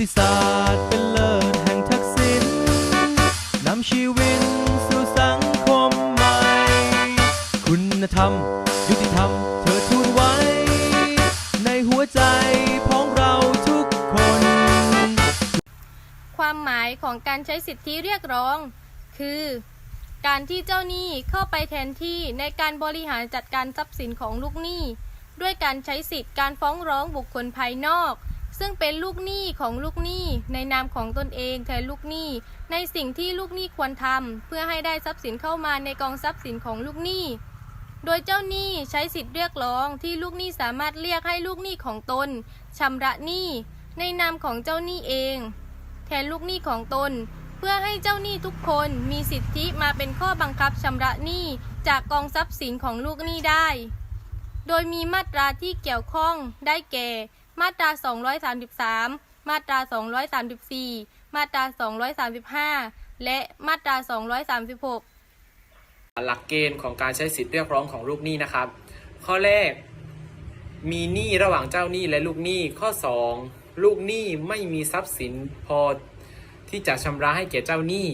ติศาสตร์เป็นเลิศแห่งทักษิณนำชีวิตสู่สังคมใหม่ คุณธรรม ยุติธรรม เธอทูลไว้ ในหัวใจของเราทุกคน ความหมายของการใช้สิทธิเรียกร้อง คือ การที่เจ้าหนี้เข้าไปแทนที่ในการบริหารจัดการทรัพย์สินของลูกหนี้ ด้วยการใช้สิทธิการฟ้องร้องบุคคลภายนอก ซึ่งเป็นลูกหนี้ของลูกหนี้ในนามของตนเองแทนลูกหนี้ ในสิ่งที่ลูกหนี้ควรทำเพื่อให้ได้ทรัพย์สินเข้ามาในกองทรัพย์สินของลูกหนี้ โดยเจ้าหนี้ใช้สิทธิเรียกร้องที่ลูกหนี้สามารถเรียกให้ลูกหนี้ของตนชำระหนี้ ในนามของเจ้าหนี้เอง แทนลูกหนี้ของตน เพื่อให้เจ้าหนี้ทุกคนมีสิทธิมาเป็นข้อบังคับชำระหนี้จากกองทรัพย์สินของลูกหนี้ได้ โดยมีมาตราที่เกี่ยวข้องได้แก่ มาตรา 233 มาตรา 234 มาตรา 235 และมาตรา 236 หลักเกณฑ์ของการใช้สิทธิเรียกร้องของลูกหนี้นะครับ ข้อแรก มีหนี้ระหว่างเจ้าหนี้และลูกหนี้ ข้อ 2 ลูกหนี้ไม่มีทรัพย์สินพอที่จะชำระให้แก่เจ้าหนี้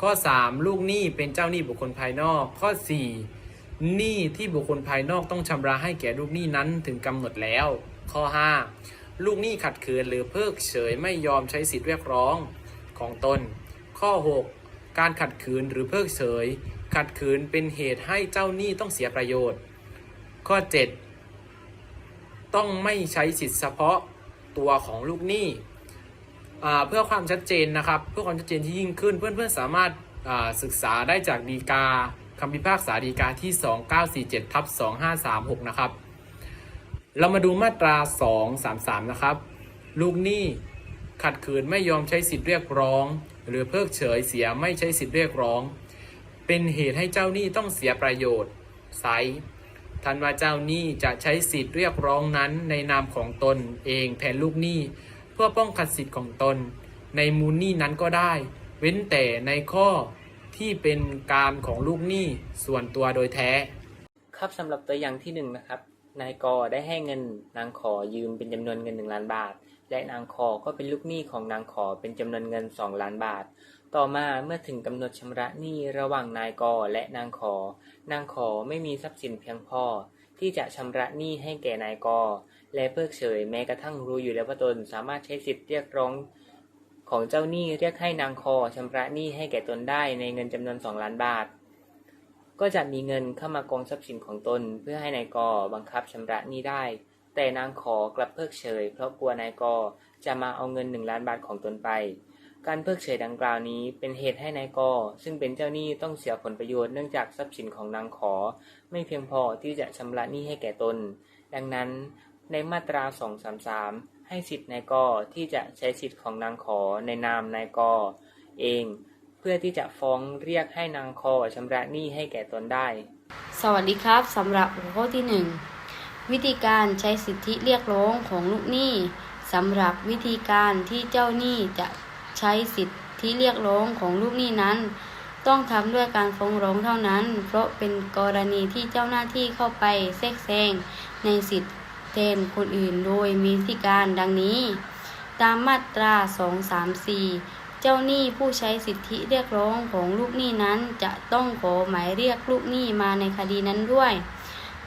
ข้อ 3 ลูกหนี้เป็นเจ้าหนี้บุคคลภายนอก ข้อ 4หนี้ที่บุคคลภายนอกต้องชำระให้แก่ลูกหนี้นั้นถึงกำหนดแล้ว ข้อ 5 ลูกหนี้ขัดขืนหรือเพิกเฉยไม่ยอมใช้สิทธิเรียกร้องของตน ข้อ 6 การขัดขืนหรือเพิกเฉย ขัดขืนเป็นเหตุให้เจ้าหนี้ต้องเสียประโยชน์ ข้อ 7 ต้องไม่ใช้สิทธิเฉพาะตัวของลูกหนี้เพื่อความชัดเจนนะครับเพื่อความชัดเจนที่ยิ่งขึ้นเพื่อนๆสามารถาศึกษาได้จากดีกาคำพิพากษาดีกาที่ 2947ทับ2536 นะครับ เรามาดูมาตรา 233 นะครับ ลูกหนี้ขัดขืนไม่ยอมใช้สิทธิเรียกร้อง หรือเพิกเฉยเสียไม่ใช้สิทธิเรียกร้อง เป็นเหตุให้เจ้าหนี้ต้องเสียประโยชน์ไซทันว่าเจ้าหนี้จะใช้สิทธิเรียกร้องนั้นในนามของตนเองแทนลูกหนี้ เพื่อป้องกันสิทธิ์ของตน ในมูลหนี้นั้นก็ได้ เว้นแต่ในข้อที่เป็นการของลูกหนี้ส่วนตัวโดยแท้ ครับสำหรับตัวอย่างที่หนึ่งนะครับ นายกอได้ให้เงินนางขอยืมเป็นจำนวนเงิน1ล้านบาท และนางขอก็เป็นลูกหนี้ของนางขอเป็นจำนวนเงิน2ล้านบาท ต่อมาเมื่อถึงกำหนดชำระหนี้ระหว่างนายกอและนางขอ นางขอไม่มีทรัพย์สินเพียงพอที่จะชำระหนี้ให้แก่นายกอและเพิกเฉยแม้กระทั่งรู้อยู่แล้วว่าตนสามารถใช้สิทธิเรียกร้องของเจ้าหนี้เรียกให้นางคอชำระหนี้ให้แก่ตนได้ในเงินจำนวน2ล้านบาท ก็จะมีเงินเข้ามากองทรัพย์สินของตน เพื่อให้นายกบังคับชำระหนี้ได้ แต่นางขอกลับเพิกเฉย เพราะกลัวนายกจะมาเอาเงินหนึ่งล้านบาทของตนไป การเพิกเฉยดังกล่าวนี้เป็นเหตุให้นายกซึ่งเป็นเจ้าหนี้ต้องเสียผลประโยชน์เนื่องจากทรัพย์สินของนางขอ ไม่เพียงพอที่จะชำระหนี้ให้แก่ตน ดังนั้นในมาตรา 233 ให้สิทธิ์นายกที่จะใช้สิทธิ์ของนางขอในนามนายกเอง เพื่อที่จะฟ้องเรียกให้นางคอชำระหนี้ให้แก่ตนได้ สวัสดีครับสำหรับหัวข้อที่ 1 วิธีการใช้สิทธิเรียกร้องของลูกหนี้สำหรับวิธีการที่เจ้าหนี้จะใช้สิทธิเรียกร้องของลูกหนี้นั้น ต้องทำด้วยการฟ้องร้องเท่านั้น เพราะเป็นกรณีที่เจ้าหน้าที่เข้าไปแทรกแซงในสิทธิแทนคนอื่นโดยมีวิธีการดังนี้ ตามมาตรา 234 เจ้าหนี้ผู้ใช้สิทธิเรียกร้องของลูกหนี้นั้นจะต้องขอหมายเรียกลูกหนี้มาในคดีนั้นด้วย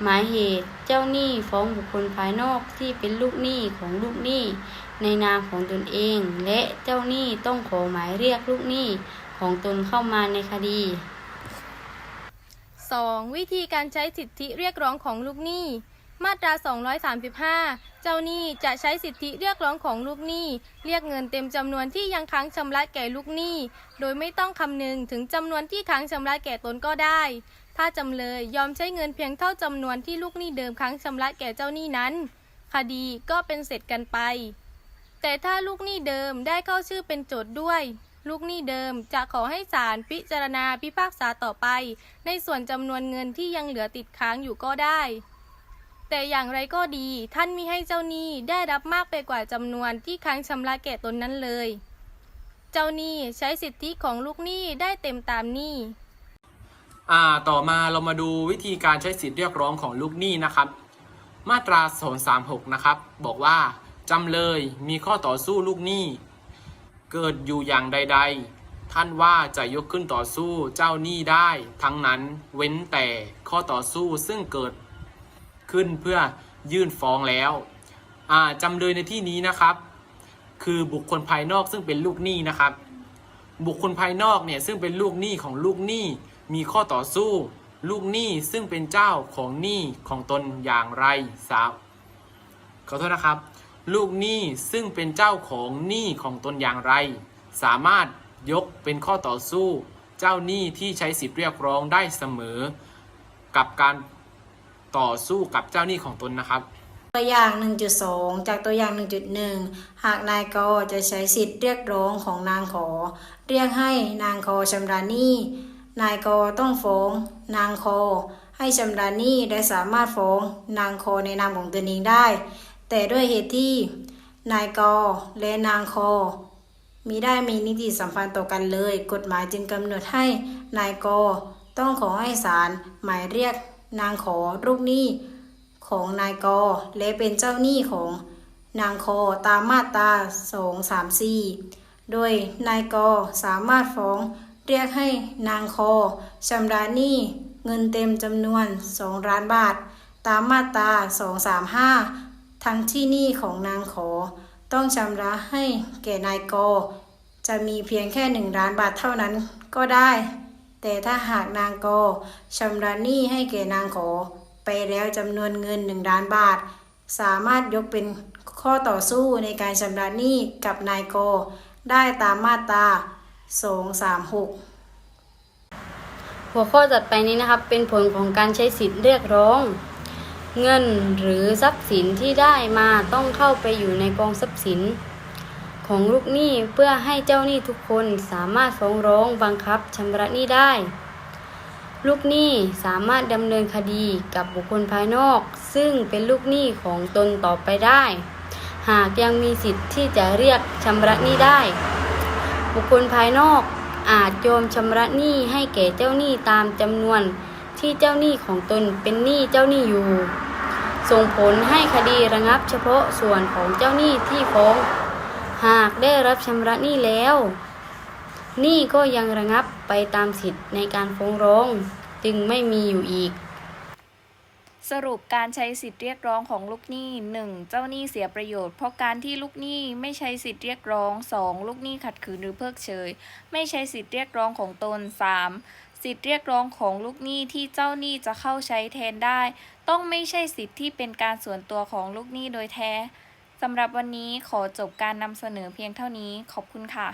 หมายเหตุเจ้าหนี้ฟ้องบุคคลภายนอกที่เป็นลูกหนี้ของลูกหนี้ในนามของตนเอง และเจ้าหนี้ต้องขอหมายเรียกลูกหนี้ของตนเข้ามาในคดี 2. วิธีการใช้สิทธิเรียกร้องของลูกหนี้ มาตรา 235 เจ้าหนี้จะใช้สิทธิเรียกร้องของลูกหนี้ เรียกเงินเต็มจำนวนที่ยังค้างชำระแก่ลูกหนี้ โดยไม่ต้องคำนึงถึงจำนวนที่ค้างชำระแก่ตนก็ได้ ถ้าจำเลยยอมใช้เงินเพียงเท่าจำนวนที่ลูกหนี้เดิมค้างชำระแก่เจ้าหนี้นั้น คดีก็เป็นเสร็จกันไป แต่ถ้าลูกหนี้เดิมได้เข้าชื่อเป็นโจทย์ด้วยลูกหนี้เดิมจะขอให้ศาลพิจารณาพิพากษาต่อไป ในส่วนจำนวนเงินที่ยังเหลือติดค้างอยู่ก็ได้ แต่อย่างไรก็ดี ท่านมิให้เจ้าหนี้ได้รับมากไปกว่าจำนวนที่ค้างชำระแก่ตนนั้นเลย เจ้าหนี้ใช้สิทธิของลูกหนี้ได้เต็มตามหนี้ อ่าต่อมาเรามาดูวิธีการใช้สิทธิเรียกร้องของลูกหนี้นะครับ มาตรา236นะครับ บอกว่าจำเลยมีข้อต่อสู้ลูกหนี้ เกิดอยู่อย่างใด ๆ ท่านว่าจะยกขึ้นต่อสู้เจ้าหนี้ได้ ทั้งนั้นเว้นแต่ข้อต่อสู้ซึ่งเกิด ขึ้นเพื่อยื่นฟ้องแล้วจำเลยในที่นี้นะครับ คือบุคคลภายนอกซึ่งเป็นลูกหนี้นะครับ บุคคลภายนอกเนี่ยซึ่งเป็นลูกหนี้ของลูกหนี้มีข้อต่อสู้ ลูกหนี้ซึ่งเป็นเจ้าของหนี้ของตนอย่างไรสาวขอโทษนะครับ ลูกหนี้ซึ่งเป็นเจ้าของหนี้ของตนอย่างไร สามารถยกเป็นข้อต่อสู้ เจ้าหนี้ที่ใช้สิทธิ์เรียกร้องได้เสมอ กับการ ต่อสู้กับเจ้าหนี้ของตนนะครับ ตัวอย่าง 1.2 จากตัวอย่าง 1.1 หากนายกจะใช้สิทธิ์เรียกร้องของนางขอ เรียกให้นางคอชำระหนี้นายกต้องฟ้องนางคอ ให้ชำระหนี้และสามารถฟ้องนางคอในนามของตนเองได้ แต่ด้วยเหตุที่ นายกและนางคอมีได้มีนิติสัมพันธ์ต่อกันเลย กฎหมายจึงกำหนดให้นายกต้องขอให้ศาลหมายเรียก นางขอลูกหนี้ของนายกและเป็นเจ้าหนี้ของนางคอตามมาตรา234 โดยนายกสามารถฟ้องเรียกให้นางคอชำระหนี้เงินเต็มจำนวน 2 ล้านบาท ตามมาตรา235 ทั้งที่หนี้ของนางขอ ต้องชำระให้แก่นายกจะมีเพียงแค่ 1 ล้านบาทเท่านั้นก็ได้ แต่ถ้าหากนางกชำระหนี้ให้แก่นางขอ ไปแล้วจำนวนเงิน1ล้านบาท สามารถยกเป็นข้อต่อสู้ในการชำระหนี้กับนายกได้ตามมาตรา 236 หัวข้อจัดไปนี้นะครับ เป็นผลของการใช้สิทธิ์เรียกร้อง เงินหรือทรัพย์สินที่ได้มาต้องเข้าไปอยู่ในกองทรัพย์สิน ของลูกหนี้เพื่อให้เจ้าหนี้ทุกคนสามารถฟ้องร้องบังคับชำระหนี้ได้ ลูกหนี้สามารถดำเนินคดีกับบุคคลภายนอก ซึ่งเป็นลูกหนี้ของตนต่อไปได้ หากยังมีสิทธิ์ที่จะเรียกชำระหนี้ได้ บุคคลภายนอกอาจยอมชำระหนี้ให้แก่เจ้าหนี้ตามจำนวนที่เจ้าหนี้ของตนเป็นหนี้เจ้าหนี้อยู่ ส่งผลให้คดีระงับเฉพาะส่วนของเจ้าหนี้ที่ฟ้อง หากได้รับชำระหนี้แล้วหนี้ก็ยังระงับไปตามสิทธิ์ในการฟ้องร้อง จึงไม่มีอยู่อีก สรุปการใช้สิทธิ์เรียกร้องของลูกหนี้ 1. เจ้าหนี้เสียประโยชน์เพราะการที่ลูกหนี้ไม่ใช้สิทธิ์เรียกร้อง 2. ลูกหนี้ขัดขืนหรือเพิกเฉย ไม่ใช้สิทธิ์เรียกร้องของตน 3. สิทธิ์เรียกร้องของลูกหนี้ที่เจ้าหนี้จะเข้าใช้แทนได้ ต้องไม่ใช่สิทธิ์ที่เป็นการส่วนตัวของลูกหนี้โดยแท้ สำหรับวันนี้ขอจบการนำเสนอเพียงเท่านี้ขอบคุณค่ะ